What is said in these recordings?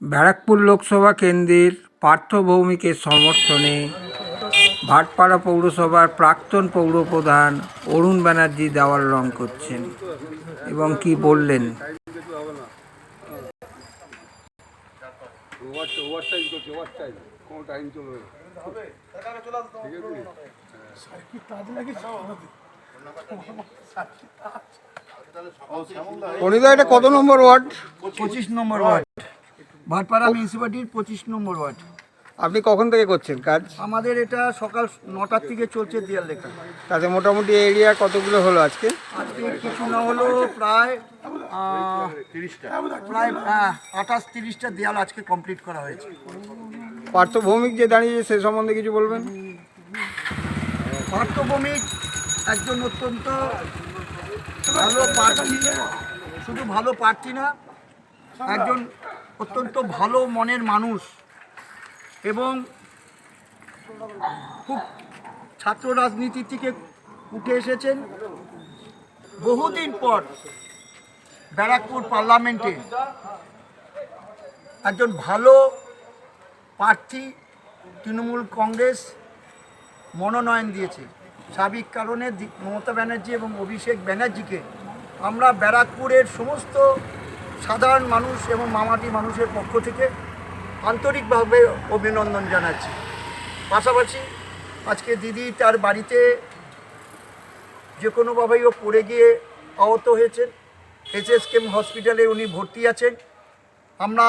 ব্যারাকপুর লোকসভা কেন্দ্রের পার্থ ভৌমিকের সমর্থনে ভাটপাড়া পৌরসভার প্রাক্তন পৌরপ্রধান অরুণ ব্যানার্জি দেওয়াল রং করছেন। এবং কি বললেন? অনিদা এটা কত নম্বর ওয়ার্ড? পঁচিশ নম্বর ওয়ার্ড। ভাটপাড়া মিউনিসিপালিটির পঁচিশ নম্বর ওয়ার্ড। আপনি কখন থেকে করছেন কাজ? আমাদের এটা সকাল নটার থেকে চলছে দেয়াল লেখা তাতে মোটামুটি এরিয়া কতগুলো হলো আজকে? আজকে কিছু না হলো প্রায় প্রায় হ্যাঁ, আঠাশ তিরিশটা দেয়াল আজকে কমপ্লিট করা হয়েছে। পার্থ ভৌমিক যে দাঁড়িয়েছে সে সম্বন্ধে কিছু বলবেন? পার্থভূমিক একজন অত্যন্ত ভালো প্রার্থী শুধু ভালো প্রার্থী না একজন অত্যন্ত ভালো মনের মানুষ এবং খুব ছাত্র রাজনীতি থেকে উঠে এসেছেন। বহুদিন পর ব্যারাকপুর পার্লামেন্টে একজন ভালো প্রার্থী তৃণমূল কংগ্রেস মনোনয়ন দিয়েছে। সাবিক কারণে মমতা ব্যানার্জি এবং অভিষেক ব্যানার্জিকে আমরা ব্যারাকপুরের সমস্ত সাধারণ মানুষ এবং মামাটি মানুষের পক্ষ থেকে আন্তরিকভাবে অভিনন্দন জানাচ্ছি। পাশাপাশি আজকে দিদি তার বাড়িতে যে কোনোভাবেই ও পড়ে গিয়ে আহত হয়েছেন। এসএসকেম হসপিটালে উনি ভর্তি আছেন। আমরা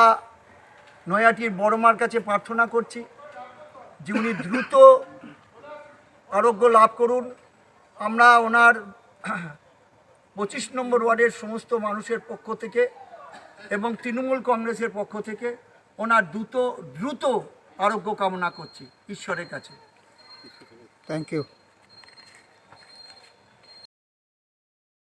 নয়াটির বড়মার কাছে প্রার্থনা করছি যে উনি দ্রুত আরোগ্য লাভ করুন। আমরা ওনার পঁচিশ নম্বর ওয়ার্ডের সমস্ত মানুষের পক্ষ থেকে এবং তৃণমূল কংগ্রেসের পক্ষ থেকে ওনার দ্রুত দ্রুত আরোগ্য কামনা করছি ঈশ্বরের কাছে। Thank you